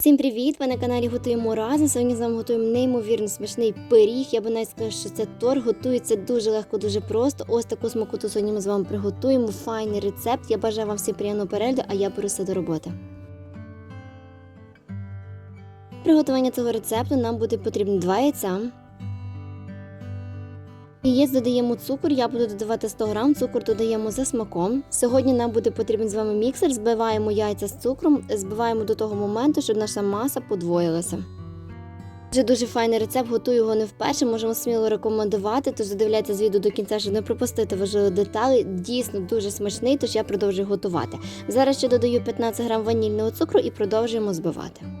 Всім привіт! Ви на каналі Готуємо разом. Сьогодні з вами готуємо неймовірно смачний пиріг. Я би навіть сказала, що це торг Готується дуже легко, дуже просто. Ось таку смакоту сьогодні ми з вами приготуємо. Файний рецепт. Я бажаю вам всім приємного перегляду, а я беруся до роботи. Приготування цього рецепту нам буде потрібно 2 яйця. Яєць додаємо цукор, я буду додавати 100 грам, цукор додаємо за смаком. Сьогодні нам буде потрібен з вами міксер, збиваємо яйця з цукром, збиваємо до того моменту, щоб наша маса подвоїлася. Вже дуже файний рецепт, готую його не вперше, можемо сміло рекомендувати, тож додивляйтеся з відео до кінця, щоб не пропустити важливі деталі. Дійсно дуже смачний, тож я продовжую готувати. Зараз ще додаю 15 грам ванільного цукру і продовжуємо збивати.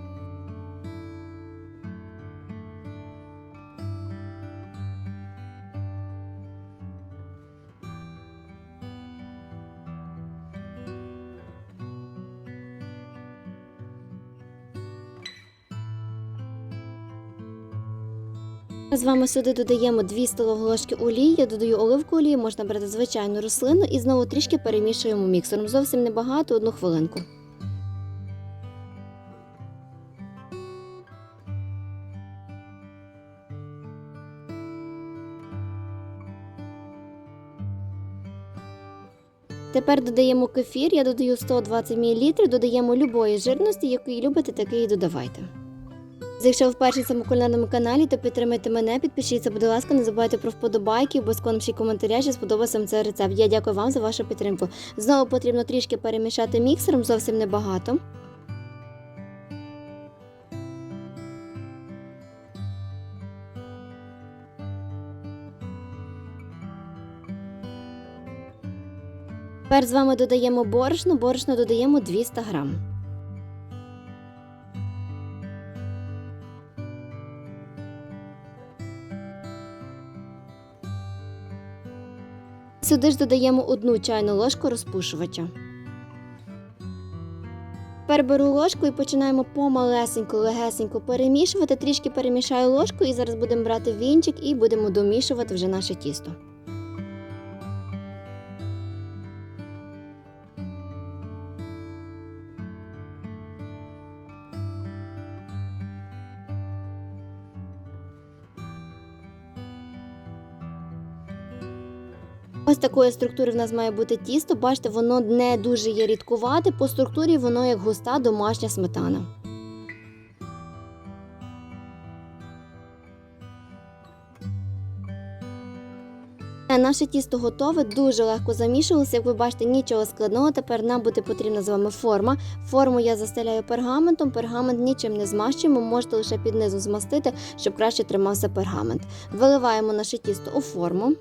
З вами сюди додаємо 2 столові ложки олії. Я додаю оливку олії, можна брати звичайну рослину і знову трішки перемішуємо міксером. Зовсім небагато, одну хвилинку. Тепер додаємо кефір, я додаю 120 мл, додаємо любої жирності, яку любите, такий і додавайте. Якщо ви вперше цьому кулінарному каналі, то підтримайте мене, підпишіться, будь ласка, не забувайте про вподобайки, обов'язково коментаря, що сподобався вам цей рецепт. Я дякую вам за вашу підтримку. Знову потрібно трішки перемішати міксером, зовсім небагато. Тепер з вами додаємо борошно, борошно додаємо 200 грам. Сюди ж додаємо одну чайну ложку розпушувача. Тепер беру ложку і починаємо помалесенько, легесенько перемішувати. Трішки перемішаю ложку і зараз будемо брати вінчик і будемо домішувати вже наше тісто. Ось такої структури в нас має бути тісто. Бачите, воно не дуже є рідкувате, по структурі воно як густа домашня сметана. Е, Наше тісто готове, дуже легко замішувалося. Як ви бачите, нічого складного. Тепер нам буде потрібна з вами форма. Форму я застеляю пергаментом, пергамент нічим не змащуємо, можете лише під низу змастити, щоб краще тримався пергамент. Виливаємо наше тісто у форму.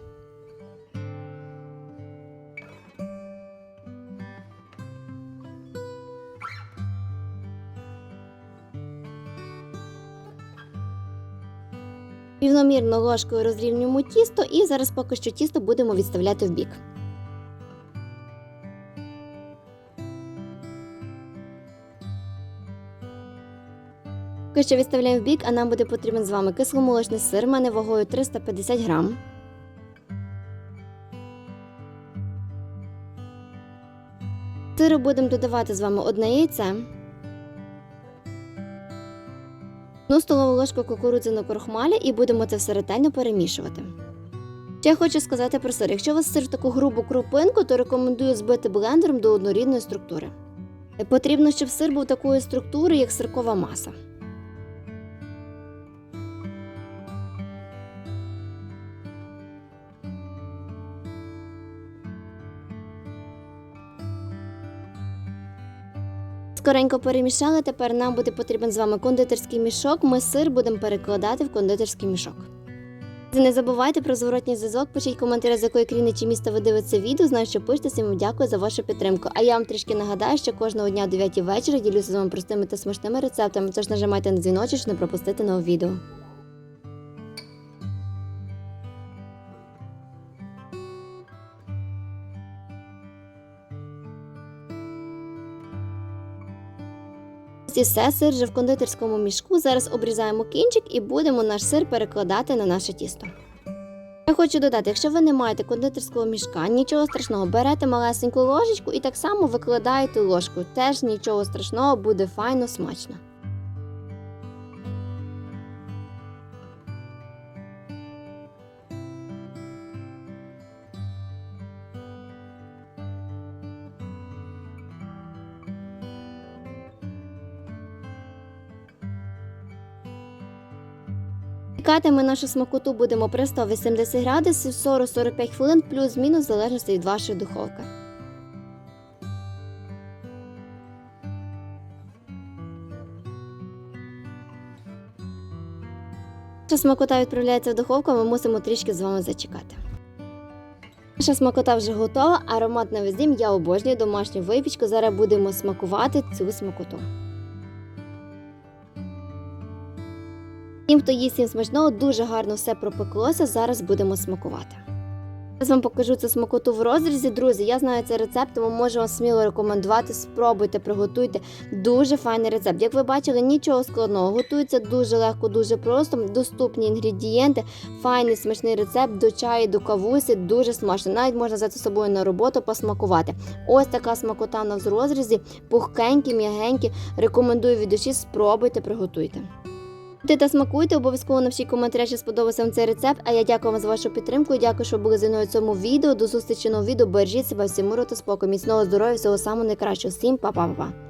Рівномірно ложкою розрівнюємо тісто і зараз поки що тісто будемо відставляти в бік. Поки що відставляємо в бік, а нам буде потрібен з вами кисломолочний сир, мене вагою 350 грам. Сиру будемо додавати з вами одне яйце. Одну столову ложку кукурудзяного крохмаля і будемо це все ретельно перемішувати. Ще хочу сказати про сир. Якщо у вас сир в таку грубу крупинку, то рекомендую збити блендером до однорідної структури. Потрібно, щоб сир був такої структури, як сиркова маса. Скоренько перемішали, тепер нам буде потрібен з вами кондитерський мішок. Ми сир будемо перекладати в кондитерський мішок. Не забувайте про зворотній зв'язок, пишіть коментарі, з якої країни чи міста ви дивитеся відео. Знаю, що пишете, всім дякую за вашу підтримку. А я вам трішки нагадаю, що кожного дня о 9 вечора ділюся з вами простими та смачними рецептами. Тож нажимайте на дзвіночок, щоб не пропустити нове відео. Все, сир вже в кондитерському мішку. Зараз обрізаємо кінчик і будемо наш сир перекладати на наше тісто. Я хочу додати, якщо ви не маєте кондитерського мішка, нічого страшного, берете малесеньку ложечку і так само викладаєте ложку. Теж нічого страшного, буде файно смачно. Чекати ми нашу смакоту будемо при 180 градусів 40-45 хвилин, плюс-мінус в залежності від вашої духовки. Наша смакота відправляється в духовку, ми мусимо трішки з вами зачекати. Наша смакота вже готова, аромат на весь дім. Я обожнюю домашню випічку. Зараз будемо смакувати цю смакоту. Тим, хто їсть смачного, дуже гарно все пропеклося. Зараз будемо смакувати. Зараз вам покажу цю смакоту в розрізі. Друзі, я знаю цей рецепт, тому можу вам сміло рекомендувати. Спробуйте, приготуйте. Дуже файний рецепт. Як ви бачили, нічого складного. Готується дуже легко, дуже просто. Доступні інгредієнти, файний смачний рецепт до чаю, до кавусі. Дуже смачно. Навіть можна взяти з собою на роботу посмакувати. Ось така смакота у нас в розрізі, пухкенькі, м'ягенькі. Рекомендую від душі, спробуйте, приготуйте. Ти та смакуйте, обов'язково напишіть коментарі, що сподобався вам цей рецепт. А я дякую вам за вашу підтримку. Дякую, що були зі мною в цьому відео. До зустрічі нового відео. Бережіть себе, всім миру та спокою, міцного здоров'я, всього самого найкращого. Всім па-па-па-па.